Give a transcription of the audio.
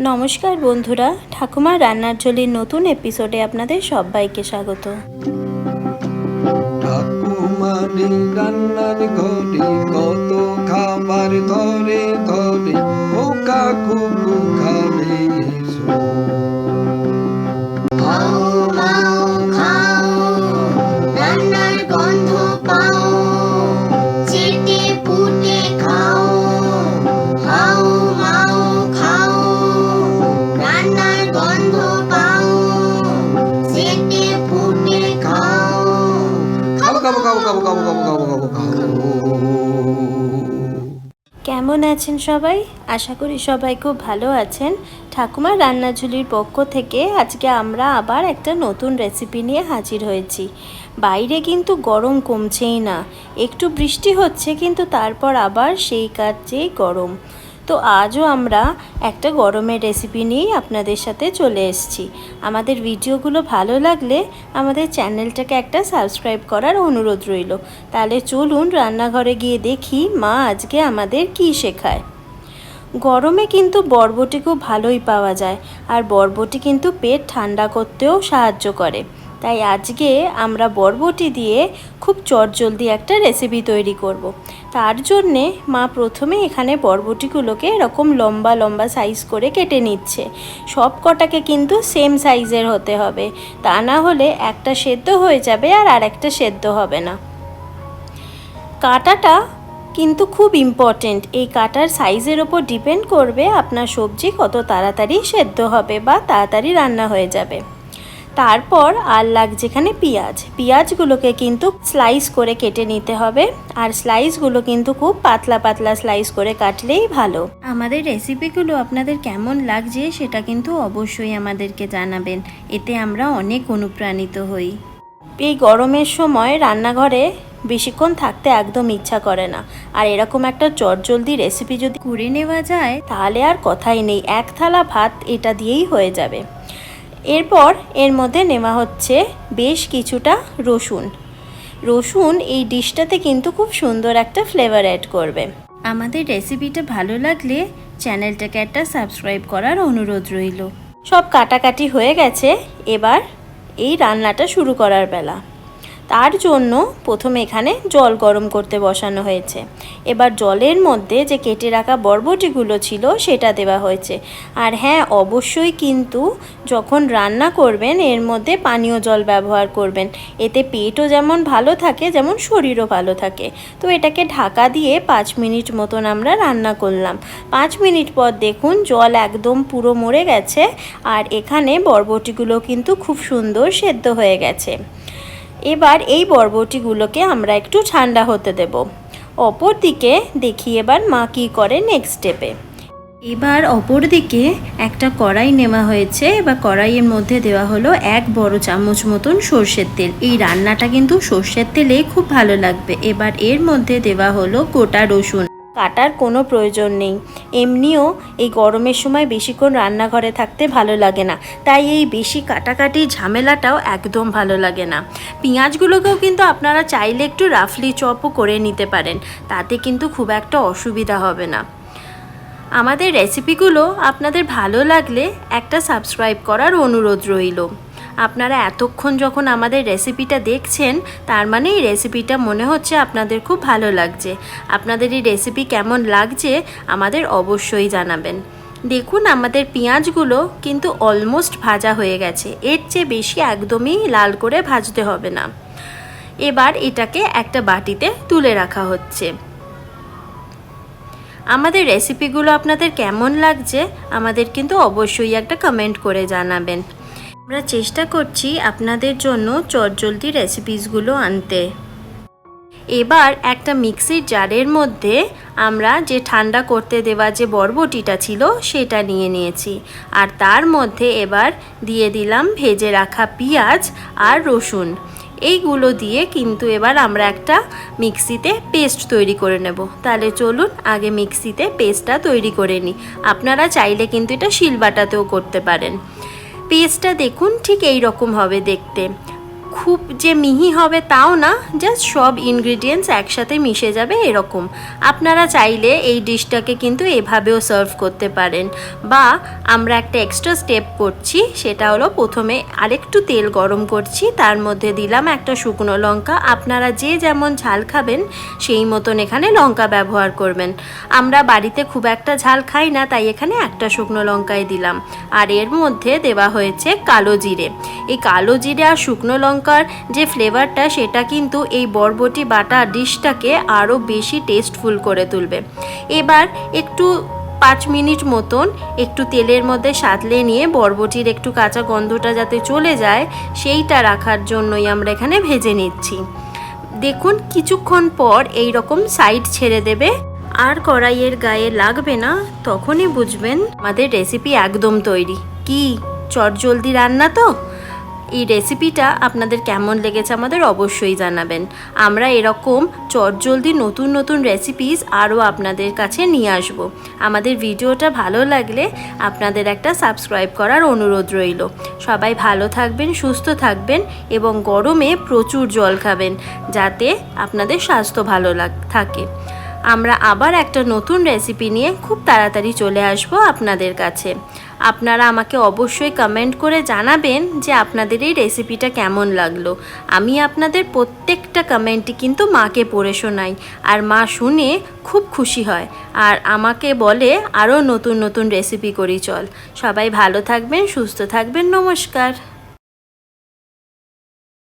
নমস্কার বন্ধুরা, ঠাকুমার রান্নার ঝোলির নতুন এপিসোডে আপনাদের সবাইকে স্বাগত। রান্নার কত খাবার ধরে ধরে খোকা কুকু খাবে। কেমন আছেন সবাই? আশা করি সবাই খুব ভালো আছেন। ঠাকুমার রান্নাঝুলির পক্ষ থেকে আজকে আমরা আবার একটা নতুন রেসিপি নিয়ে হাজির হয়েছি। বাইরে কিন্তু গরম কমছেই না। একটু বৃষ্টি হচ্ছে, কিন্তু তারপর আবার সেই কাজ গরম। তো আজও আমরা একটা গরমের রেসিপি নিয়েই আপনাদের সাথে চলে এসেছি। আমাদের ভিডিওগুলো ভালো লাগলে আমাদের চ্যানেলটাকে একটা সাবস্ক্রাইব করার অনুরোধ রইল। তাহলে চলুন রান্নাঘরে গিয়ে দেখি মা আজকে আমাদের কি শেখায়। গরমে কিন্তু বরবটি খুব ভালোই পাওয়া যায়, আর বরবটি কিন্তু পেট ঠান্ডা করতেও সাহায্য করে। তাই আজকে আমরা বরবটি দিয়ে খুব চটজলদি একটা রেসিপি তৈরি করব। তার জন্যে মা প্রথমে এখানে বরবটিগুলোকে এরকম লম্বা লম্বা সাইজ করে কেটে নিচ্ছে। সব কটাকে কিন্তু সেম সাইজের হতে হবে। তা না হলে একটা সেদ্ধ হয়ে যাবে আর আরেকটা সেদ্ধ হবে না। কাটাটা কিন্তু খুব ইম্পর্টেন্ট এই কাটার সাইজের ওপর ডিপেন্ড করবে আপনার সবজি কত তাড়াতাড়ি সেদ্ধ হবে বা তাড়াতাড়ি রান্না হয়ে যাবে। তারপর আর লাগছে এখানে পেঁয়াজ পেঁয়াজগুলোকে কিন্তু স্লাইস করে কেটে নিতে হবে। আর স্লাইসগুলো কিন্তু খুব পাতলা পাতলা স্লাইস করে কাটলেই ভালো। আমাদের রেসিপিগুলো আপনাদের কেমন লাগছে সেটা কিন্তু অবশ্যই আমাদেরকে জানাবেন। এতে আমরা অনেক অনুপ্রাণিত হই। এই গরমের সময় রান্নাঘরে বেশিক্ষণ থাকতে একদম ইচ্ছা করে না। আর এরকম একটা চটজলদি রেসিপি যদি করে নেওয়া যায় তাহলে আর কথাই নেই। এক থালা ভাত এটা দিয়েই হয়ে যাবে। এরপর এর মধ্যে নেওয়া হচ্ছে বেশ কিছুটা রসুন। রসুন এই ডিশটাতে কিন্তু খুব সুন্দর একটা ফ্লেভার অ্যাড করবে। আমাদের রেসিপিটা ভালো লাগলে চ্যানেলটাকে একটা সাবস্ক্রাইব করার অনুরোধ রইল। সব কাটাকাটি হয়ে গেছে এবার এই রান্নাটা শুরু করার বেলা। তার জন্য প্রথমে এখানে জল গরম করতে বসানো হয়েছে। এবার জলের মধ্যে যে কেটে রাখা বরবটিগুলো ছিল, সেটা দেওয়া হয়েছে। আর হ্যাঁ অবশ্যই কিন্তু যখন রান্না করবেন, এর মধ্যে পানীয় জল ব্যবহার করবেন। এতে পেটও যেমন ভালো থাকে, যেমন শরীরও ভালো থাকে। তো এটাকে ঢাকা দিয়ে পাঁচ মিনিট মতন আমরা রান্না করলাম। পাঁচ মিনিট পর দেখুন, জল একদম পুরো মরে গেছে। আর এখানে বরবটিগুলো কিন্তু খুব সুন্দর সেদ্ধ হয়ে গেছে। এবার এই বরবটিগুলোকে আমরা একটু ঠান্ডা হতে দেব। অপর দিকে দেখি এবার মা কী করে নেক্সট স্টেপে এবার অপর দিকে একটা কড়াই নেওয়া হয়েছে, এবার কড়াইয়ের মধ্যে দেওয়া হলো এক বড় চামচ মতন সর্ষের তেল। এই রান্নাটা কিন্তু সর্ষের তেলে খুব ভালো লাগবে। এবার এর মধ্যে দেওয়া হলো গোটা রসুন। কাটার কোনো প্রয়োজন নেই। এমনিও এই গরমের সময় বেশিক্ষণ রান্নাঘরে থাকতে ভালো লাগে না। তাই এই বেশি কাটাকাটি ঝামেলাটাও একদম ভালো লাগে না। পেঁয়াজগুলোকেও কিন্তু আপনারা চাইলে একটু রাফলি চপও করে নিতে পারেন। তাতে কিন্তু খুব একটা অসুবিধা হবে না। আমাদের রেসিপিগুলো আপনাদের ভালো লাগলে একটা সাবস্ক্রাইব করার অনুরোধ রইল। আপনারা এতক্ষণ যখন আমাদের রেসিপিটা দেখছেন, তার মানে এই রেসিপিটা মনে হচ্ছে আপনাদের খুব ভালো লাগছে। আপনাদের এই রেসিপি কেমন লাগছে আমাদের অবশ্যই জানাবেন। দেখুন আমাদের পেঁয়াজগুলো কিন্তু অলমোস্ট ভাজা হয়ে গেছে। এর চেয়ে বেশি একদমই লাল করে ভাজতে হবে না। এবার এটাকে একটা বাটিতে তুলে রাখা হচ্ছে। আমাদের রেসিপিগুলো আপনাদের কেমন লাগছে, আমাদের কিন্তু অবশ্যই একটা কমেন্ট করে জানাবেন। আমরা চেষ্টা করছি আপনাদের জন্য চটজলদি রেসিপিসগুলো আনতে। এবার একটা মিক্সির জারের মধ্যে আমরা যে ঠান্ডা করতে দেওয়া যে বরবটিটা ছিল সেটা নিয়ে নিয়েছি। আর তার মধ্যে এবার দিয়ে দিলাম ভেজে রাখা পেঁয়াজ আর রসুন। এইগুলো দিয়ে কিন্তু এবার আমরা একটা মিক্সিতে পেস্ট তৈরি করে নেব। তাহলে চলুন আগে মিক্সিতে পেস্টটা তৈরি করে নিই। আপনারা চাইলে কিন্তু এটা শিলবাটাতেও করতে পারেন। পেস্টটা দেখুন ঠিক এই রকম হবে দেখতে। খুব যে মিহি হবে তাও না জাস্ট সব ইনগ্রিডিয়েন্টস একসাথে মিশে যাবে এরকম। আপনারা চাইলে এই ডিশটাকে কিন্তু এভাবেও সার্ভ করতে পারেন। বা আমরা একটা এক্সট্রা স্টেপ করছি, সেটা হলো প্রথমে আরেকটু তেল গরম করছি, তার মধ্যে দিলাম একটা শুকনো লঙ্কা। আপনারা যে যেমন ঝাল খাবেন, সেই মতন এখানে লঙ্কা ব্যবহার করবেন। আমরা বাড়িতে খুব একটা ঝাল খাই না, তাই এখানে একটা শুকনো লঙ্কাই দিলাম। আর এর মধ্যে দেওয়া হয়েছে কালো জিরে। এই কালো জিরে আর শুকনো লঙ্কার যে ফ্লেভারটা সেটা কিন্তু এই বরবটি বাটা ডিশটাকে আরও বেশি টেস্টফুল করে তুলবে। এবার একটু পাঁচ মিনিট মতন একটু তেলের মধ্যে সাতলে নিয়ে বরবটির একটু কাঁচা গন্ধটা যাতে চলে যায়, সেইটা রাখার জন্যই আমরা এখানে ভেজে নিচ্ছি। দেখুন কিছুক্ষণ পর এই রকম সাইড ছেড়ে দেবে। আর কড়াইয়ের গায়ে লাগবে না, তখনই বুঝবেন আমাদের রেসিপি একদম তৈরি। কি? চটজলদি রান্না তো? এই রেসিপিটা আপনাদের কেমন লেগেছে আমাদের অবশ্যই জানাবেন। আমরা এরকম চটজলদি নতুন নতুন রেসিপিস আরও আপনাদের কাছে নিয়ে আসব। আমাদের ভিডিওটা ভালো লাগলে আপনাদের একটা সাবস্ক্রাইব করার অনুরোধ রইল। সবাই ভালো থাকবেন, সুস্থ থাকবেন এবং গরমে প্রচুর জল খাবেন যাতে আপনাদের স্বাস্থ্য ভালো লাগ, থাকে। আমরা আবার একটা নতুন রেসিপি নিয়ে খুব তাড়াতাড়ি চলে আসব আপনাদের কাছে। আপনারা আমাকে অবশ্যই কমেন্ট করে জানাবেন যে আপনাদের এই রেসিপিটা কেমন লাগল। আমি আপনাদের প্রত্যেকটা কমেন্টই কিন্তু মাকে পড়ে শোনাই, আর মা শুনে খুব খুশি হয়, আর আমাকে বলে আরও নতুন নতুন রেসিপি করি চল। সবাই ভালো থাকবেন, সুস্থ থাকবেন, নমস্কার।